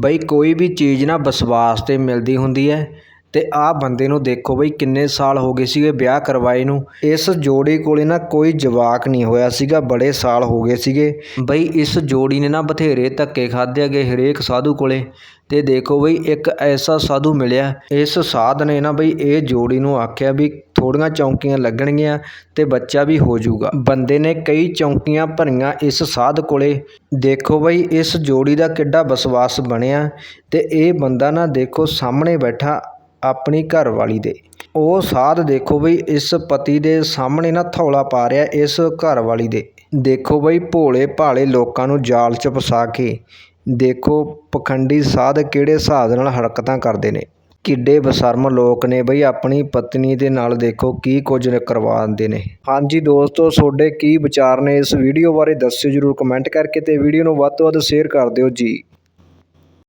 ਬਈ ਕੋਈ ਵੀ ਚੀਜ਼ ਨਾ ਵਿਸ਼ਵਾਸ 'ਤੇ ਮਿਲਦੀ ਹੁੰਦੀ ਹੈ। ਅਤੇ ਆਹ ਬੰਦੇ ਨੂੰ ਦੇਖੋ ਬਈ ਕਿੰਨੇ ਸਾਲ ਹੋ ਗਏ ਸੀਗੇ ਵਿਆਹ ਕਰਵਾਏ ਨੂੰ। ਇਸ ਜੋੜੀ ਕੋਲ ਨਾ ਕੋਈ ਜਵਾਕ ਨਹੀਂ ਹੋਇਆ ਸੀਗਾ, ਬੜੇ ਸਾਲ ਹੋ ਗਏ ਸੀਗੇ। ਬਈ ਇਸ ਜੋੜੀ ਨੇ ਨਾ ਬਥੇਰੇ ਧੱਕੇ ਖਾਧੇ ਹੈਗੇ ਹਰੇਕ ਸਾਧੂ ਕੋਲੇ ਅਤੇ ਦੇਖੋ ਬਈ ਇੱਕ ਐਸਾ ਸਾਧੂ ਮਿਲਿਆ। ਇਸ ਸਾਧ ਨੇ ਨਾ ਬਈ ਇਹ ਜੋੜੀ ਨੂੰ ਆਖਿਆ ਵੀ ਥੋੜ੍ਹੀਆਂ ਚੌਂਕੀਆਂ ਲੱਗਣਗੀਆਂ ਅਤੇ ਬੱਚਾ ਵੀ ਹੋ ਜਾਊਗਾ। ਬੰਦੇ ਨੇ ਕਈ ਚੌਂਕੀਆਂ ਭਰੀਆਂ ਇਸ ਸਾਧ ਕੋਲੇ। ਦੇਖੋ ਬਈ ਇਸ ਜੋੜੀ ਦਾ ਕਿੱਡਾ ਵਿਸ਼ਵਾਸ ਬਣਿਆ ਅਤੇ ਇਹ ਬੰਦਾ ਨਾ ਦੇਖੋ ਸਾਹਮਣੇ ਬੈਠਾ ਆਪਣੀ ਘਰਵਾਲੀ ਦੇ। ਉਹ ਸਾਧ ਦੇਖੋ ਬਈ ਇਸ ਪਤੀ ਦੇ ਸਾਹਮਣੇ ਨਾ ਥੌਲਾ ਪਾ ਰਿਹਾ ਇਸ ਘਰਵਾਲੀ ਦੇ। ਦੇਖੋ ਬਈ ਭੋਲੇ ਭਾਲੇ ਲੋਕਾਂ ਨੂੰ ਜਾਲ 'ਚ ਫਸਾ ਕੇ। ਦੇਖੋ ਪਖੰਡੀ ਸਾਧ ਕਿਹੜੇ ਹਿਸਾਬ ਨਾਲ ਹਰਕਤਾਂ ਕਰਦੇ ਨੇ। ਕਿੱਡੇ ਬਸ਼ਰਮ ਲੋਕ ਨੇ ਬਈ ਆਪਣੀ ਪਤਨੀ ਦੇ ਨਾਲ ਦੇਖੋ ਕੀ ਕੁਝ ਕਰਵਾ ਦਿੰਦੇ ਨੇ। ਹਾਂਜੀ ਦੋਸਤੋ, ਤੁਹਾਡੇ ਕੀ ਵਿਚਾਰ ਨੇ? ਇਸ ਵੀਡੀਓ ਬਾਰੇ ਦੱਸਿਓ ਜਰੂਰ ਕਮੈਂਟ ਕਰਕੇ ਤੇ ਵੀਡੀਓ ਨੂੰ ਵੱਧ ਤੋਂ ਵੱਧ ਸ਼ੇਅਰ ਕਰ ਦਿਓ ਜੀ।